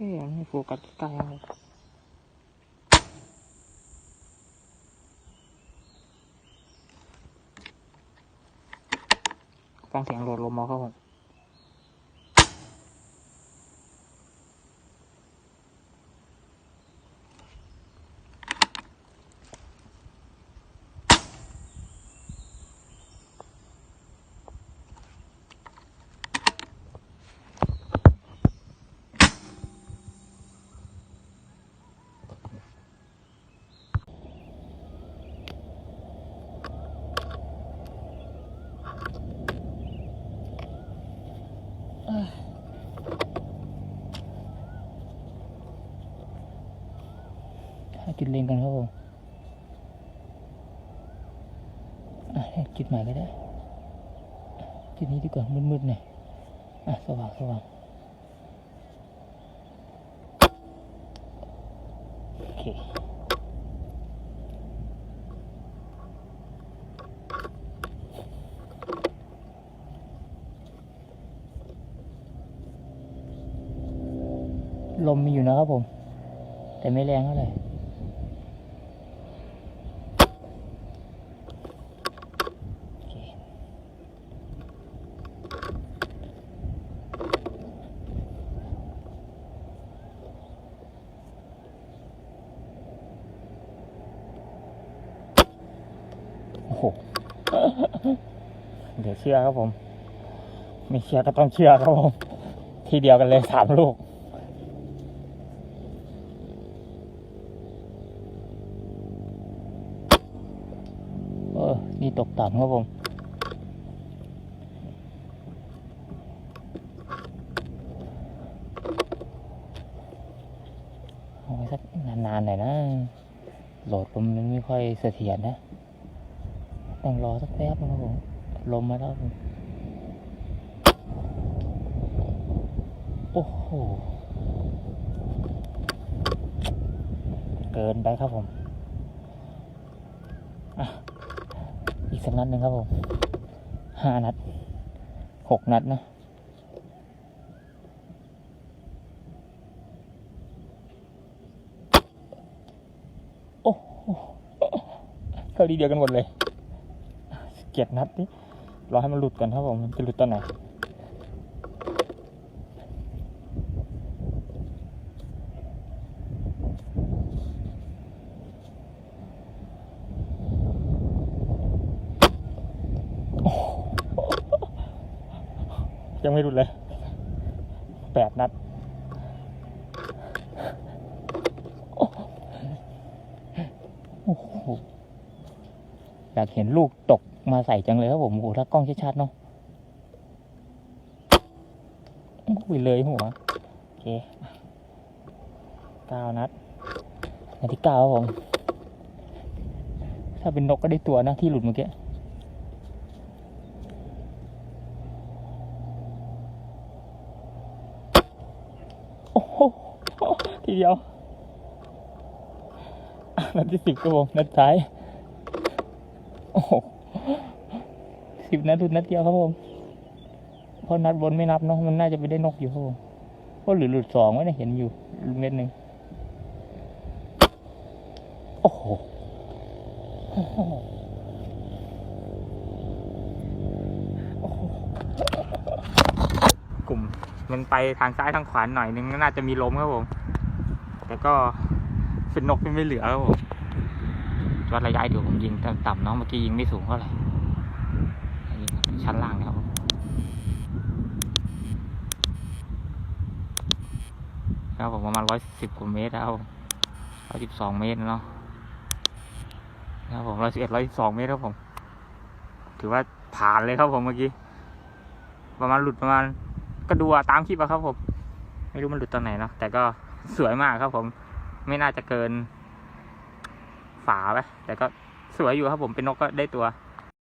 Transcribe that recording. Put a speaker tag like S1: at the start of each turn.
S1: อ๊ะมันไม่โฟกัสใกล้ๆครับฟังเสียงโหลดลมมาครับผม หาจุดเล็งกันครับผมจุดใหม่ก็ได้ จุดนี้ดีกว่ามืดๆหน่อยอะสว่างสว่างโอเค ลมมีอยู่นะครับผม แต่ไม่แรงเท่าไหร่โอเคโอ้โหเดี๋ยวเชื่อครับผม ไม่เชื่อก็ต้องเชื่อครับผม ทีเดียวกันเลยสามลูก เออ นี่ตกต่ำครับผมเอาไว้สักนานๆหน่อยนะ โหลดลมมันไม่ค่อยเสถียรนะ ต้องรอสักแป๊บนึงครับผม ลมมาแล้ว โอ้โห เกินไปครับผม อะ กสักนัดหนึ่งครับผมห้านัดหกนัดนะโอ้โหเข้าดีเดียวกันหมดเลยเกียดนัดนี่รอให้มันหลุดก่อนครับผมมันจะหลุดตอนไหน ยังไม่หลุดเลยแปดนัดโอ้โหอยากเห็นลูกตกมาใส่จังเลยครับผมโอ้โหถ้ากล้องชัดๆเนาะอุ้ยเลยหัว โอเคเก้านัดนัดที่เก้าครับผม ถ้าเป็นนกก็ได้ตัวนะที่หลุดเมื่อกี้ โอ้โห ทีเดียวนัดที่สิบครับผมนัดท้ายโอ้โหสิบนัดทุดนัดเดียวครับผมเพราะนัดบนไม่นับเนาะมันน่าจะไปได้นกอยู่ครับผมเพราะหรือหลุดสองไว้เนี่ยเห็นอยู่เม็ดหนึ่งโอ้โหโอ้โหกลุ่ม มันไปทางซ้ายทางขวาหน่อยนึงน่าจะมีลมครับผม แต่ก็เป็นนกไม่เหลือครับผมวัดระยะเดี๋ยวผมยิงต่ำๆเนาะเมื่อกี้ยิงไม่สูงเท่าไหร่ยิงชั้นล่างนะครับผมครับผมประมาณร้อยสิบกว่าเมตรแล้วร้อยสิบสองเมตรเนาะครับผมร้อยสิบเอ็ดร้อยสิบสองเมตรครับผม ถือว่าผ่านเลยครับผมเมื่อกี้ ประมาณหลุดประมาณ ก็ดูอตามคลิปอะครับผม ไม่รู้มันหลุดตอนไหนเนาะแต่ก็สวยมากครับผม ไม่น่าจะเกิน ฝาไปแต่ก็สวยอยู่ครับผมเป็นนกก็ได้ตัว